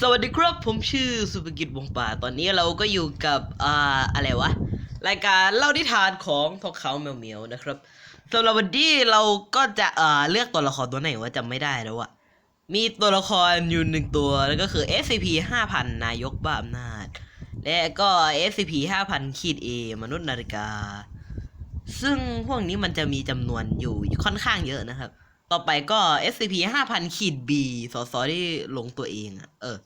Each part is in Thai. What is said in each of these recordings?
สวัสดีครับผมชื่อสุภกิจวงป่าตอนนี้เราก็อยู่กับอ่าอะไรวะรายการเล่านิทานของทองเขาแมวเหมียวนะครับสำหรับวันนี้เราก็จะอ่าเลือกตัวละครตัวไหนว่าจำไม่ได้แล้วอะมีตัวละครอยู่หนึ่งตัวแล้วก็คือ SCP 5,000นายกบ้าอำนาจ และก็ SCP 5,000ขีด A มนุษย์นาฬิกา ซึ่งพวกนี้มันจะมีจำนวนอยู่ค่อนข้างเยอะนะครับ ต่อไปก็ SCP 5,000ขีด B สอสอที่ลงตัวเองอะเออ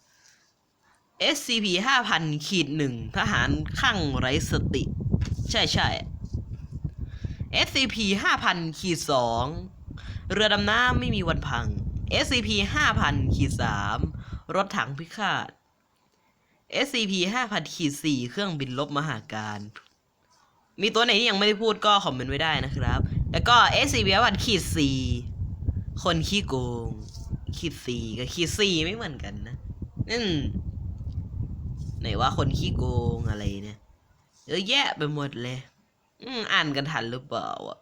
SCP 5,000ขีดหนึ่งทหารข้างไร้สติ ใช่ใช่ SCP 5,000ขีดสองเรือดำน้ำไม่มีวันพัง SCP 5,000ขีดสามรถถังพิฆาต SCP 5,000ขีดสี่เครื่องบินลบมหาการ มีตัวไหนที่ยังไม่ได้พูดก็คอมเมนต์ไว้ได้นะครับ แล้วก็ SCP 5,000ขีดสี่ คนขี้โกงขีดสีกับขีดสีไม่เหมือนกันนะอืมไหนว่าคนขี้โกงอะไรเนี่ยเยอะแยะไปหมดเลย อืมอ่านกันทันหรือเปล่าอะ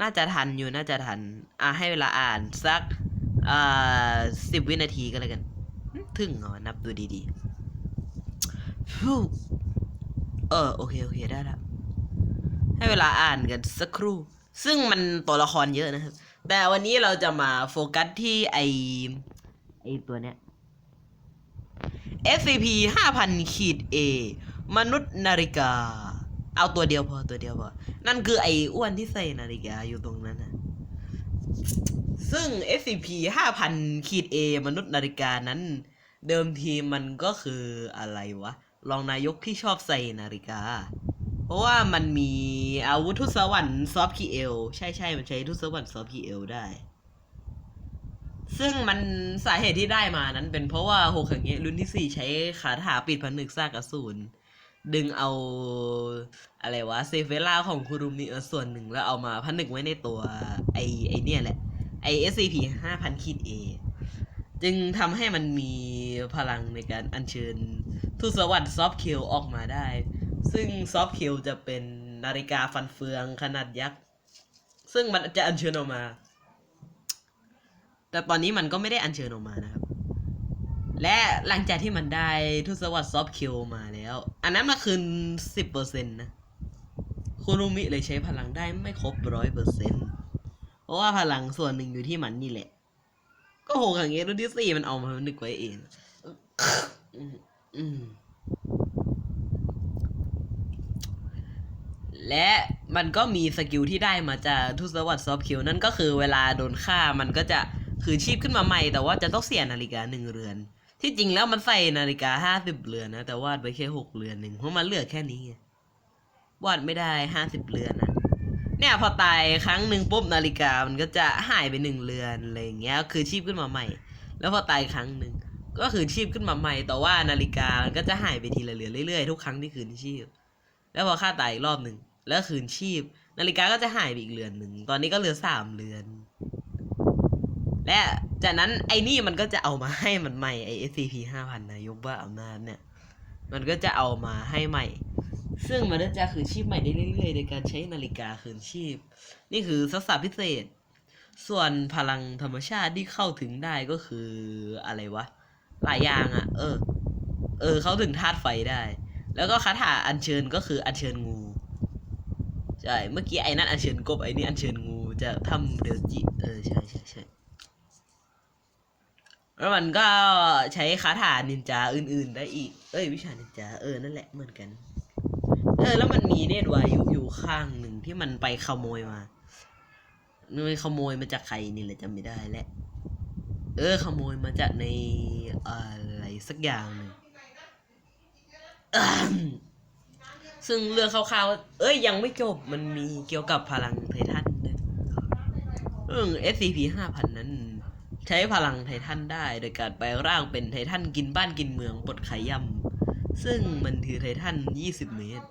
น่าจะทันอยู่น่าจะทัน อะให้เวลาอ่านสักอ่าสิบวินาทีก็แล้วกันถึงเหรอนับดูดีๆฟูเออโอเคโอเคได้ล้วให้เวลาอ่านกันสักครู่ ซึ่งมันตัวละครเยอะนะครับ แต่วันนี้เราจะมาโฟกัสที่ไอไอตัวเนี้ย SCP 5,000ขีด A มนุษย์นาฬิกา เอาตัวเดียวพอตัวเดียวพอ นั่นคือไอ้อ้วนที่ใส่นาฬิกาอยู่ตรงนั้นนะซึ่ง SCP 5,000ขีด A มนุษย์นาฬิกานั้น เดิมทีมันก็คืออะไรวะ รองนายกที่ชอบใส่นาฬิกา เพราะว่ามันมีอาวุธทุสวรรค์ซอฟคีเอลใช่ใช่มันใช้ทุสวรรค์ซอฟคีเอลได้ ซึ่งมันสาเหตุที่ได้มานั้นเป็นเพราะว่าโฮคังเงะรุ่นที่สี่ใช้คาถาปิดผนึกซากอสูรดึงเอาอะไรวะเซเฟล่าของคุรุมิเอส่วนหนึ่งแล้วเอามาผนึกไว้ในตัวไอไอเนี่ยแหละไอ SCP 5,000ขีด A จึงทำให้มันมีพลังในการอัญเชิญทูตสวัสดิ์ซอฟเคลออกมาได้ ซึ่งซอฟเคลจะเป็นนาฬิกาฟันเฟืองขนาดยักษ์ ซึ่งมันจะอัญเชิญออกมา แต่ตอนนี้มันก็ไม่ได้อัญเชิญออกมานะครับ และหลังจากที่มันได้ทุสวัสด์ซอฟคิวมาแล้ว อันนั้นมาคืนสิบเปอร์เซ็นต์นะคุรุมิเลยใช้พลังได้ไม่ครบร้อยเปอร์เซ็นต์เพราะว่าพลังส่วนหนึ่งอยู่ที่มันนี่แหละ ก็โหอย่างเงี้รุ่นที่สี่มันเอามานึกไว้เองอืมอืม และมันก็มีสกิลที่ได้มาจากทุสวัสด์ซอฟคิวนั่นก็คือเวลาโดนฆ่ามันก็จะคืนชีพขึ้นมาใหม่แต่ว่าจะต้องเสียนาฬิกาหนึ่งเรือน ที่จริงแล้วมันใส่นาฬิกาห้าสิบเรือนนะ แต่วาดไว้แค่หกเรือนหนึ่งเพราะมันเหลือแค่นี้ไงวาดไม่ได้ห้าสิบเรือนนะเนี่ยพอตายครั้งหนึ่งปุ๊บนาฬิกามันก็จะหายไปหนึ่งเรือนอะไรอย่างเงี้ยคือชีพขึ้นมาใหม่ แล้วพอตายครั้งหนึ่งก็คือชีพขึ้นมาใหม่แต่ว่านาฬิกามันก็จะหายไปทีละเรือนเรื่อยๆทุกครั้งที่คืนชีพ แล้วพอฆ่าตายอีกรอบหนึ่ง แล้วคืนชีพ นาฬิกาก็จะหายไปอีกเรือนหนึ่ง ตอนนี้ก็เหลือสามเรือน และจากนั้นไอ้นี่มันก็จะเอามาให้มันใหม่ไอ้ SCP 5,000นนายกบ้าอำนาจเนี่ย มันก็จะเอามาให้ใหม่ ซึ่งมันก็จะคืนชีพใหม่ได้เรื่อยๆ โดยการใช้นาฬิกาคืนชีพ นี่คือทักษะพิเศษ ส่วนพลังธรรมชาติที่เข้าถึงได้ก็คืออะไรวะ หลายอย่างอะ่ะ เออ เออ เขาถึงธาตุไฟได้ แล้วก็คาถาอัญเชิญก็คืออัญเชิญงู ใช่ เมื่อกี้ไอ้นั่นอัญเชิญกบไอ้นี่อัญเชิญงูจะทำเดลจิ เออ ใช่ใช่ใช่แล้วมันก็ใช้คาถานินจาอื่น ๆ ได้อีก เอ้ย วิชานินจา เออ นั่นแหละเหมือนกัน เออ แล้วมันมีเนตรวายุอยู่ข้างหนึ่งที่มันไปขโมยมามันขโมยมาจากใครนี่แหละจำไม่ได้แหละ เออ ขโมยมาจากในอะไรสักอย่างหนึ่ง ซึ่งเรื่องคร่าวๆ เอ้ยยังไม่จบ มันมีเกี่ยวกับพลังไททันด้วยเรื่อง SCP 5,000 นั้น ใช้พลังไททันได้โดยการแปลร่างเป็นไททันกินบ้านกินเมืองปลดไขย่ำซึ่งมันคือไททัน 20 เมตร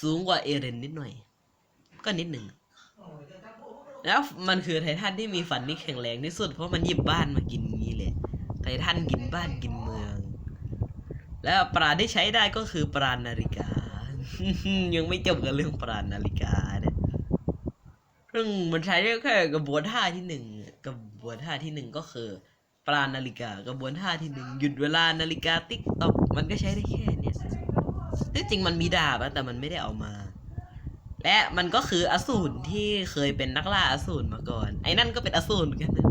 สูงกว่าเอเรนนิดหน่อย ก็นิดหนึ่ง แล้วมันคือไททันที่มีฟันที่แข็งแรงที่สุด เพราะมันหยิบบ้านมากินงี้เลยไททันกินบ้านกินเมือง แล้วปราณที่ใช้ได้ก็คือปราณนาฬิกา ยังไม่จบกับเรื่องปราณนาฬิกาเนี่ยซึ่งมันใช้ได้แค่กระบวนท่าที่หนึ่งกระบวนท่าที่หนึ่งก็คือปปราณนาฬิกากระบวนท่าที่หนึ่งหยุดเวลานาฬิกาติ๊กต็อกมันก็ใช้ได้แค่เนี้ยที่จริงมันมีดาบนะแต่มันไม่ได้เอามา และมันก็คืออสูรที่เคยเป็นนักล่าอสูรมาก่อน ไอ้นั่นก็เป็นอสูรเหมือนกันนะ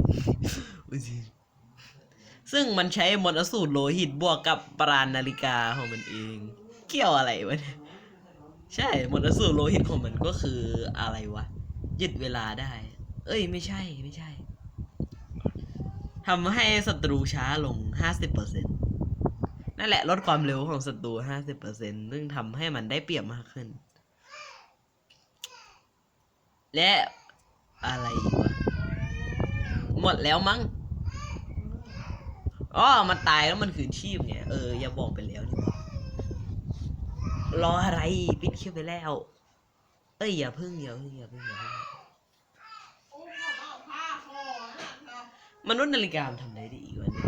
อุ๊ยซึ่งมันใช้มนต์อสูรโลหิตบวกกับปราณนาฬิกาของมันเอง เกี่ยวอะไรวะเนี่ย ใช่มนสูรโลหิตของมันก็คืออะไรวะหยุดเวลาได้ เอ้ยไม่ใช่ไม่ใช่ทำให้ศัตรูช้าลง 50%นั่นแหละลดความเร็วของศัตรู 50%ซึ่งทำให้มันได้เปรียบมากขึ้น และอะไรวะหมดแล้วมั้งอ๋อมันตายแล้วมันคืนชีพไงเออ อย่าบอกไปแล้วนี่ รออะไร ปิดคลิปไปแล้ว เอ้ยอย่าพึ่งอย่าพึ่งอย่าพึ่งอย่าพึ่งมนุษย์นาฬิกามันทำอะไรได้อีกวะเนี่ย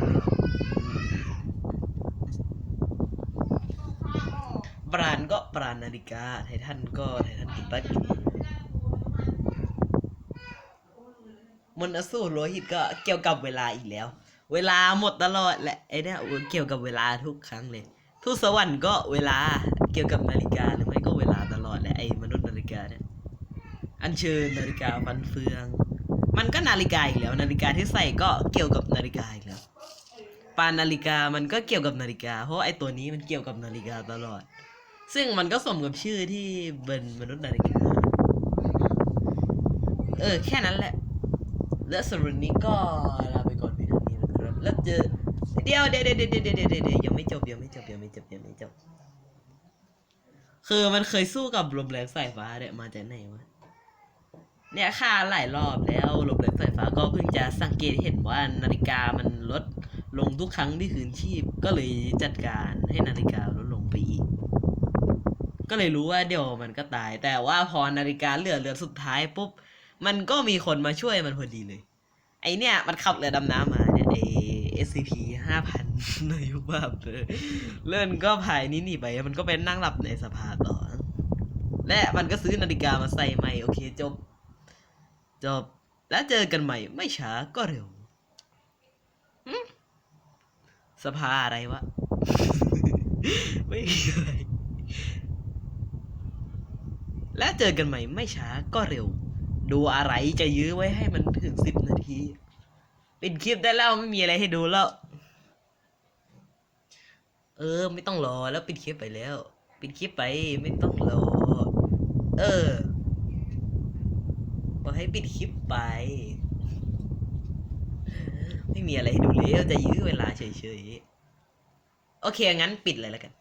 ปราณก็ปราณนาฬิกา ไททันก็ไททันกินปักมนอสูรโลหิตก็เกี่ยวกับเวลาอีกแล้ว เวลาหมดตลอดแหละไอ้เนี่ยเกี่ยวกับเวลาทุกครั้งเลย ทุกสวรรค์ก็เวลา เกี่ยวกับนาฬิกาหรือไม่ก็เวลาตลอดแหละไอ้มนุษย์นาฬิกาเนี่ยอัญเชิญนาฬิกาฟันเฟือง มันก็นาฬิกาอีกแล้วนาฬิกาที่ใส่ก็เกี่ยวกับนาฬิกาอีกแล้วปานนาฬิกามันก็เกี่ยวกับนาฬิกา เพราะไอ้ตัวนี้มันเกี่ยวกับนาฬิกาตลอด ซึ่งมันก็สมกับชื่อที่เป็นมนุษย์นาฬิกา เออ แค่นั้นแหละ และสำหรับวันนี้ก็ลาไปก่อนเพียงเท่านี้นะครับ แล้วเจอเดียวเดี๋ยวเดี๋ยวเดี๋ยวเดี๋ยวเดี๋ยวเดี๋ยวยังไม่จบยังไม่จบยังไม่จบยังไม่จบ คือมันเคยสู้กับลมแรงสายฟ้าเนี่ยมาจากไหนวะเนี่ยค่าหลายรอบแล้วลมแรงสายฟ้าก็เพิ่งจะสังเกตเห็นว่านาฬิกามันลดลงทุกครั้งที่คืนชีพ ก็เลยจัดการให้นาฬิกาลดลงไปอีก ก็เลยรู้ว่าเดี๋ยวมันก็ตาย แต่ว่าพอนาฬิกาเหลือเรือสุดท้ายปุ๊บมันก็มีคนมาช่วยมันพอดีเลย ไอเนี่ยมันขับเรือดำน้ำมาเนี่ยไอ SCP ห้าพัน ในยุคแบบเลยเลื่อนก็ภายนี้หนีไป มันก็ไปนั่งหลับในสภาต่อ และมันก็ซื้อนาฬิกามาใส่ใหม่ โอเคจบ จบ แล้วเจอกันใหม่ ไม่ช้าก็เร็วหึสภาอะไรวะ ไม่มีอะไรและเจอกันใหม่ไม่ช้าก็เร็ว ดูอะไรจะยื้อไว้ให้มันถึงสิบนาทีปิดคลิปได้แล้วไม่มีอะไรให้ดูแล้ว เออ ไม่ต้องรอแล้วปิดคลิปไปแล้ว ปิดคลิปไปไม่ต้องรอ เออบอกให้ปิดคลิปไป ไม่มีอะไรให้ดูแล้วจะยื้อเวลาเฉยๆ โอเค งั้นปิดเลยแล้วกัน